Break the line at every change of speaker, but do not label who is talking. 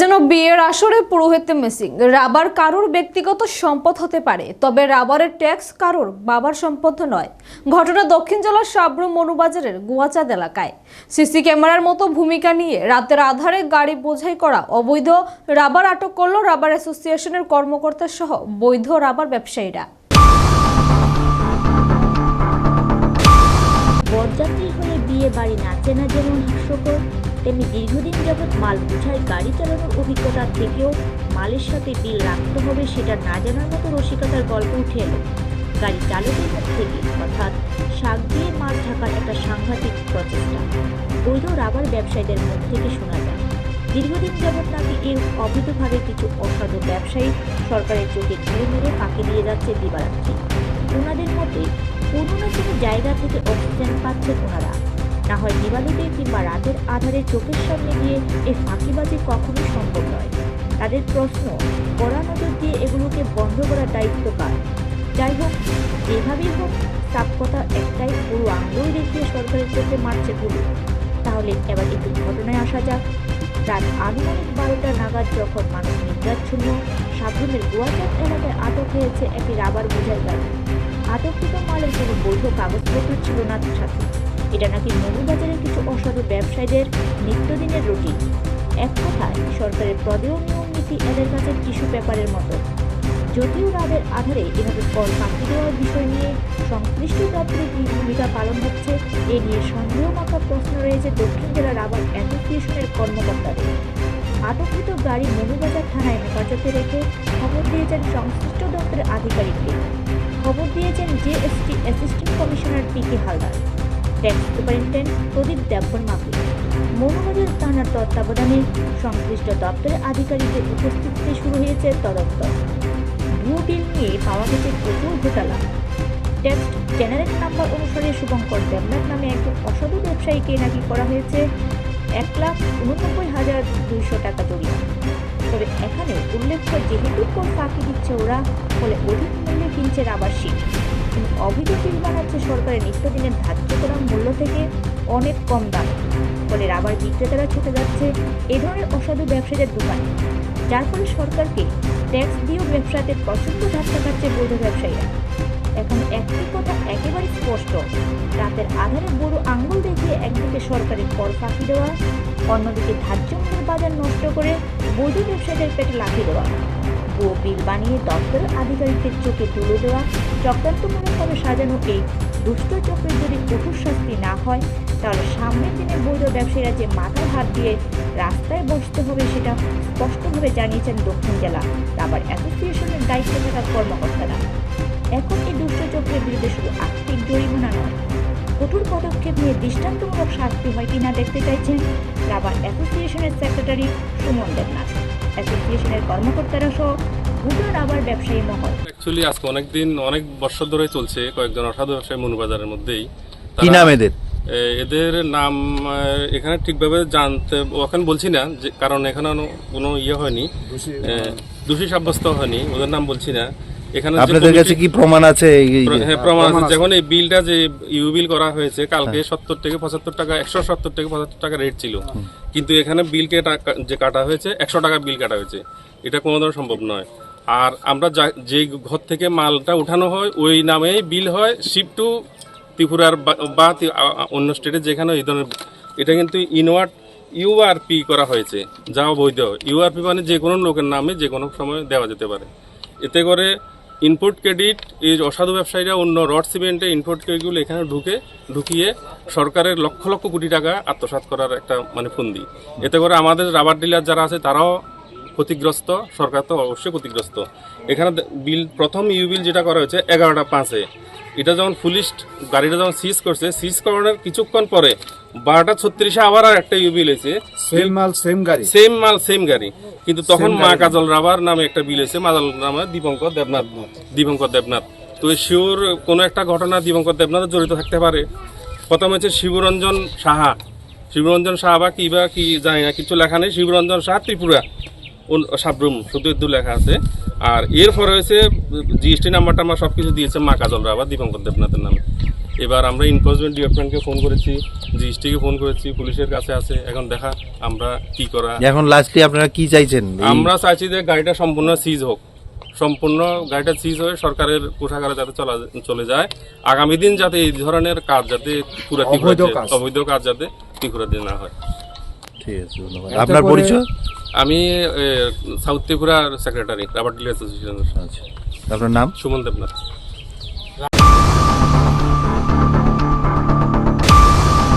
যেন বিয়ের আসরে পুরোহিত মিসিং। রাবার কারোর ব্যক্তিগত সম্পদ হতে পারে, তবে রাবারের ট্যাক্স কারোর বাবার সম্পদ নয়। ঘটনা দক্ষিণ জেলার সাবরুম মনুবাজারের গুয়াচাঁদ এলাকায়। সিসি ক্যামেরার মতো ভূমিকা নিয়ে রাতের আধারে গাড়ি বোঝাই করা অবৈধ রাবার আটক করল রাবার অ্যাসোসিয়েশনের কর্মকর্তা সহ বৈধ রাবার ব্যবসায়ীরা।
বিয়ে বাড়ি না যেমন হাস্যকর তেমনি দীর্ঘদিন যাবৎ মাল বোঝাই গাড়ি চালানোর অভিজ্ঞতা থেকেও মালের সাথে বিল রাখতে হবে সেটা না জানার মতো রসিকতার গল্প উঠে এলো। গাড়ি চালকের মুখ থেকে, অর্থাৎ শাক দিয়ে মাছ ঢাকার একটা সাংঘাতিক প্রচেষ্টা। বৈধ রাবার ব্যবসায়ীদের মুখ থেকে শোনা যায়, দীর্ঘদিন যাবৎ নাকি এই অবৈধভাবে কিছু অসাধু ব্যবসায়ী সরকারের চোখে ধীরে মেরে ফাঁকি দিয়ে যাচ্ছে দিবারাত্রি। ওনাদের মতে কোনো না কোনো জায়গা থেকে অক্সিজেন পাচ্ছে ওনারা। না হয় দিবালিতে কিংবা রাতের আধারে চোখের সামনে দিয়ে এই ফাঁকিবাজি কখনোই সম্ভব নয়। তাদের প্রশ্ন, কড়া নজর দিয়ে এগুলোকে বন্ধ করার দায়িত্ব কার? যাই হোক যেভাবেই হোক সাপ কথা একটাই, পুরো আঙ্গুল দেখিয়ে সরকারের চোখে মারছে পুলিশ তাহলে এবার একটু ঘটনায় আসা যাক। রাত আনুমানিক বারোটা নাগাদ যখন মানুষ নিদ্রাচ্ছন্ন সাবরুমের গোয়াচাপ এলাকায় আটক হয়েছে একটি রাবার বোঝাই গাড়ি। আটককৃত মালের কোনো বৈধ কাগজপত্র ছিল না সাথে এটা নাকি মৌলবাজারের কিছু অসাধু ব্যবসায়ীদের নিত্যদিনের রুটি এক কথায়, সরকারের পদেও নিয়ম নীতি এদের কাছে টিস্যু পেপারের মতো। যদিও রাতের আধারে এভাবে কর ফাঁকি দেওয়ার বিষয় নিয়ে সংশ্লিষ্ট দপ্তরে কী ভূমিকা পালন হচ্ছে, এ নিয়ে সন্দেহ মাথা প্রশ্ন রয়েছে দক্ষিণ জেলা রাবার অ্যাসোসিয়েশনের কর্মকর্তাদের। আটককৃত গাড়ি মনুবাজার থানায় হেফাজতে রেখে খবর দিয়েছেন সংশ্লিষ্ট দপ্তরের আধিকারিককে। খবর দিয়েছেন GST assistant commissioner P K Haldar. Tax superintendent Pradeep Debbar মাপি Moulvibazar থানার তত্ত্বাবধানে সংশ্লিষ্ট দপ্তরের আধিকারিকদের উপস্থিতিতে শুরু হয়েছে তদন্ত। ভুয়ো বিল নিয়ে পাওয়া গেছে প্রচুর ঘোটালা। ট্যাক্স জেনারেল নাম্বার অনুসারে শুভঙ্কর দেবনাথ নামে একজন অসাধু ব্যবসায়ীকে নাকি করা হয়েছে এক লাখ উননব্বই হাজার দুইশো টাকা জরিমানা। তবে এখানে উল্লেখ্য, যেহেতু কর ফাঁকি দিচ্ছে ওরা, ফলে অধিক মূল্যে কিনছে রাবার অবৈধ বিল বানাচ্ছে সরকারের নিত্যদিনের ধার্য করা মূল্য থেকে অনেক কম দাম। ফলে রাবার বিক্রেতারা ছুটে যাচ্ছে এ ধরনের অসাধু ব্যবসায়ীদের দোকানে। যার ফলে সরকারকে ট্যাক্স দিয়েও ব্যবসাতে প্রচণ্ড ধাক্কা খাচ্ছে বৈধ ব্যবসায়ীরা। এখন একটি কথা একেবারে স্পষ্ট, রাতের আধারে বড় আঙ্গুল দেখিয়ে একদিকে সরকারের কর ফাঁকি দেওয়া, অন্যদিকে ধার্য মূল্যের বাজার নষ্ট করে বৈধ ব্যবসায়ীদের পেটে লাথি দেওয়া। ভুয়ো বিল বানিয়ে দপ্তরের আধিকারিকদের চোখে তুলে দেওয়া চক্রান্তমূলকভাবে সাজানো এই দুষ্ট চক্রের যদি কঠোর শাস্তি না হয়, তাহলে সামনের দিনে বৈধ ব্যবসায়ীরা যে মাথার হাত দিয়ে রাস্তায় বসতে হবে সেটা স্পষ্টভাবে জানিয়েছেন দক্ষিণ জেলা রাবার অ্যাসোসিয়েশনের দায়িত্বে থাকা কর্মকর্তারা। এখন এই দুষ্ট চক্রের বিরুদ্ধে শুধু আর্থিক জরিমানা নয়, কঠোর পদক্ষেপ নিয়ে দৃষ্টান্তমূলক শাস্তি হয় কিনা দেখতে চাইছেন রাবার অ্যাসোসিয়েশনের সেক্রেটারি সুমন দেবনাথ। অ্যাসোসিয়েশনের কর্মকর্তারা সহ রাবার ব্যবসায়ী মহল।
অ্যাকচুয়ালি আজকে অনেক দিন অনেক বছর ধরে চলছে কয়েকজন অসাধু ব্যবসায়ী মনুবাজারের মধ্যেই।
কি নাম এদের?
এদের নাম এখানে ঠিকভাবে জানতে ওখানে বলছি না যে কারণ এখানে কোনো- ইয়ে হয়নি। দোষী সাব্যস্ত হয়নি ওদের নাম বলছি না। এখানে যে
আপনাদের কাছে কি প্রমাণ আছে
হ্যাঁ প্রমাণ আছে। যখন এই বিলটা যে ইউ বিল করা হয়েছে কালকে সত্তর থেকে পঁচাত্তর টাকা একশো সত্তর থেকে পঁচাত্তর টাকা রেট ছিল। কিন্তু এখানে বিল কে টাকা- যে কাটা হয়েছে একশো টাকা বিল কাটা হয়েছে। এটা কোনো ধরনের সম্ভব নয়। আর আমরা যা- ঘর থেকে মালটা উঠানো হয় ওই নামেই বিল হয় শিপ টু ত্রিপুরার বা- অন্য স্টেটে যেখানে এই ধরনের এটা কিন্তু ইনওয়ার্ড ইউআরপি করা হয়েছে যা অবৈধ। ইউআরপি মানে যে কোনো লোকের নামে যে কোনো সময় দেওয়া যেতে পারে। এতে করে ইনপুট ক্রেডিট এই অসাধু ব্যবসায়ীরা অন্য রড সিমেন্টে ইনপুট ক্রেডিটগুলো এখানে ঢুকে, ঢুকিয়ে সরকারের লক্ষ লক্ষ কোটি টাকা আত্মসাত করার একটা মানে ফন্দি। এতে করে আমাদের রাবার ডিলার যারা আছে তারাও ক্ষতিগ্রস্ত, সরকার তো অবশ্যই ক্ষতিগ্রস্ত। এখানে বিল প্রথম ইউ বিল যেটা করা হয়েছে এগারোটা পাঁচে। এটা যখন পুলিশ গাড়িটা যখন সিজ করছে সিজ করানোর কিছুক্ষণ পরে বারোটা ছত্রিশে আবার আর একটা ইউ বিল এসে
সেম মাল সেম গাড়ি।
সেম মাল সেম গাড়ি। কিন্তু তখন মা কাজল রাবার নামে একটা বিল এসে মাজাল নামে দীপঙ্কর দেবনাথ। দীপঙ্কর দেবনাথ। তো শিওর কোনো একটা ঘটনা দীপঙ্কর দেবনাথ জড়িত থাকতে পারে। প্রথম হচ্ছে শিবরঞ্জন সাহা। শিবরঞ্জন সাহা বা কি বা কি জানি না কিছু লেখা নেই। শিবরঞ্জন সাহা ত্রিপুরা। সাবরুম শুধু একটু লেখা আছে। আর এরপরে হয়েছে জিএসটি নাম্বারটা আমার সব কিছু দিয়েছে মা কাজল রাবার দীপঙ্কর দেবনাথের নামে। এবার আমরা এনফোর্সমেন্ট ডিপার্টমেন্টকে ফোন করেছি জিএসটিকে ফোন করেছি পুলিশের কাছে আছে এখন দেখা আমরা কি করা।
এখন লাস্টলি আপনারা কি চাইছেন?
আমরা চাইছি যে গাড়িটা সম্পূর্ণ সিজ হোক। সম্পূর্ণ গাড়িটা সিজ হয়ে সরকারের কোষাগারে যাতে চলা চলে যায়। আগামী দিন যাতে এই ধরনের কাজ যাতে পুরো অবৈধ কাজ। যাতে ত্রিপুরা দিয়ে না হয়।
ঠিক আছে ধন্যবাদ। আপনার পরিচয়?
আমি সাউথ ত্রিপুরার সেক্রেটারি রাবার ডিলার অ্যাসোসিয়েশনের
আচ্ছা। আপনার নাম?
সুমন দেবনাথ।